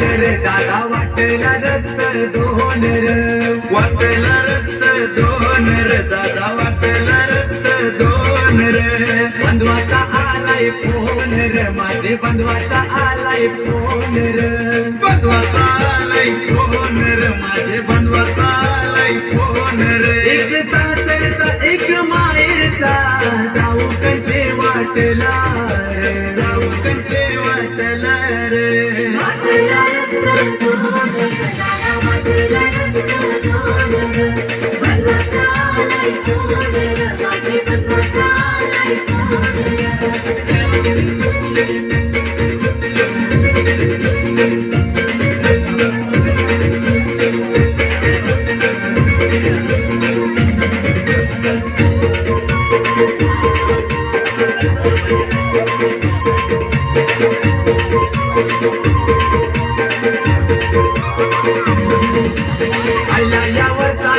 दोन दादा वाटेला रस्त दोन रे. रस्त रे दादा वाटेला रस्त दोन रे. बंधवाचा आलाय फोन रे माझे बंधवाचा आलाय फोन रे. बंधवाचा आलाय फोन रे माझे बंधवाचा आलाय फोन एक सासरचा एक मायेचा जाऊ कंचे वाटला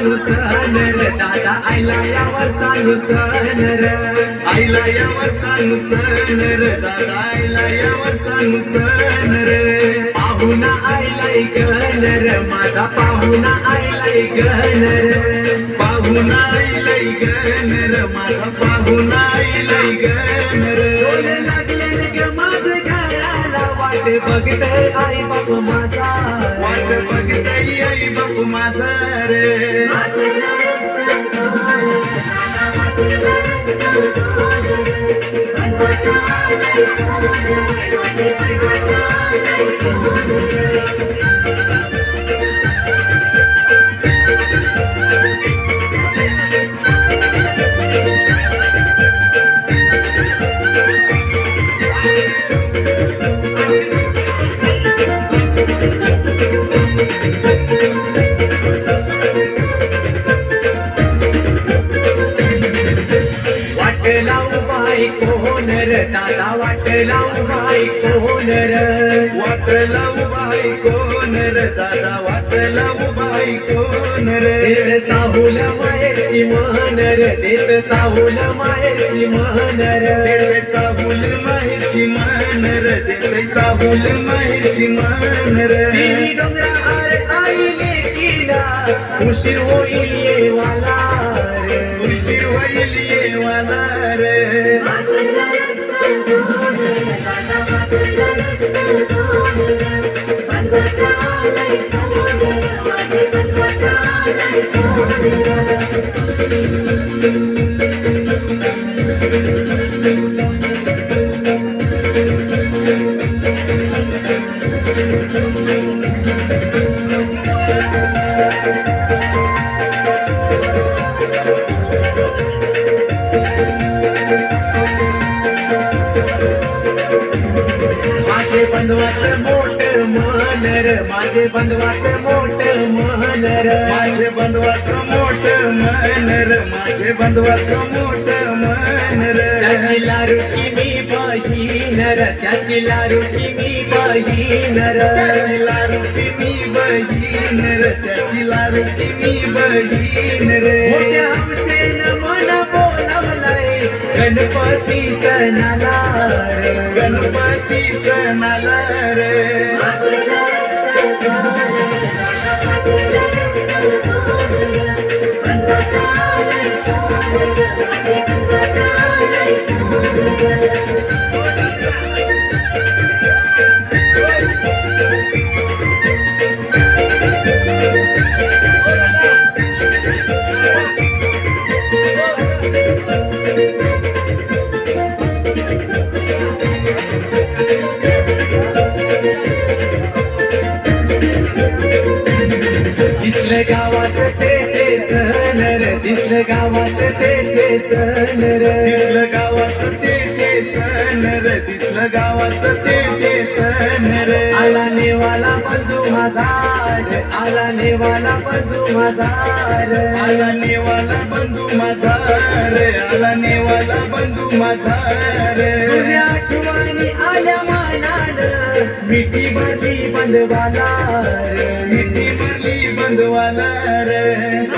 दादा आयला यावर आयला यावर चालू दादा आयला यावर चालू सण पाहुणा आयलाय गण माझा पाहुणा आयलाय गण पाहुणा माझा पाहुणा लागले वाट बघतय आई बाप माझा वाट बघतय आई बाप माझा रे. वाटला उभाय कोण रे दादा वाटला उभाय कोण रे वाटला उभाय कोण रे दादा वाटला उभाय कोण रे देत साहुल मायेची मन रे देत साहुल मायेची मन रे देत साहुल मायेची मन रे देत साहुल मायेची मन रे तिन्ही डोंगरा आरे आईले किला उशीर होईल येवाला. रे उशीर होईल येवाला रे माझे बंधवाचं मोठ मन र माझे बंधवाचं मोठ मन र माझे बंधवाचं मोठ मन र माझे बंधवाचं मोठ मन र त्याची लारुकी मी बहीण र त्याची लारुकी मी बहीण र त्याची लारुकी मी बहीण र त्याची लारुकी मी बहीण रे मोठ्या हौसेनं मन बोलावलाय गणपती सणाला रे. गणपती सणाला रे. दिसलं दिसलं गावाचं ते ते सण रे. दिसलं गावाचं ते ते सण रे. दिसलं गावाचं ते ते सण रे. बंधू माझा रे. आला नेवाला बंधू माझा रे. आला नेवाला बंधू माझा रे. आला नेवाला बंधू माझा रे. तुझ्या आठवणी आल्या मानान. मिठी भरली बंधवाला मिठी भरली बंधवाला रे.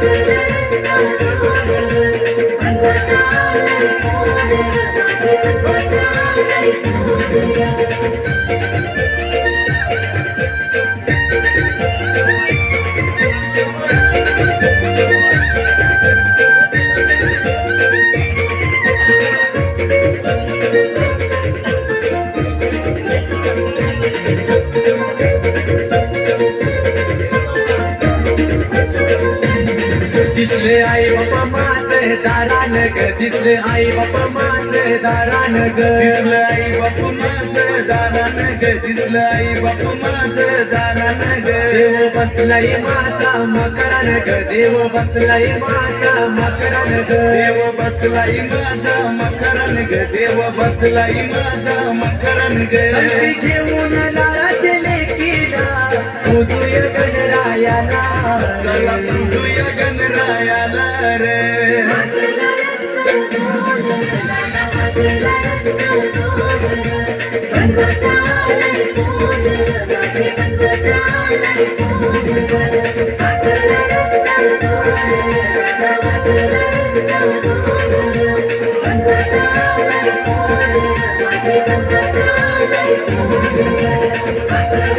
दिसले आई बापा माझे दारान ग दिसले आई बापा माझे दारान ग दिसले आई बाप्पा माझे दारान ग दिसले आई बाप्पा माझे दारान ग देव बसलाई माझा मकरान ग देव बसलाई माझा मकरान ग देव बसलाई माझा मकरान ग देव बसलाई माझा मकरान ग घेऊन लाराचे लेकीला. उजूय गणरायाला चला उजूय गणरायाला रे Thank you.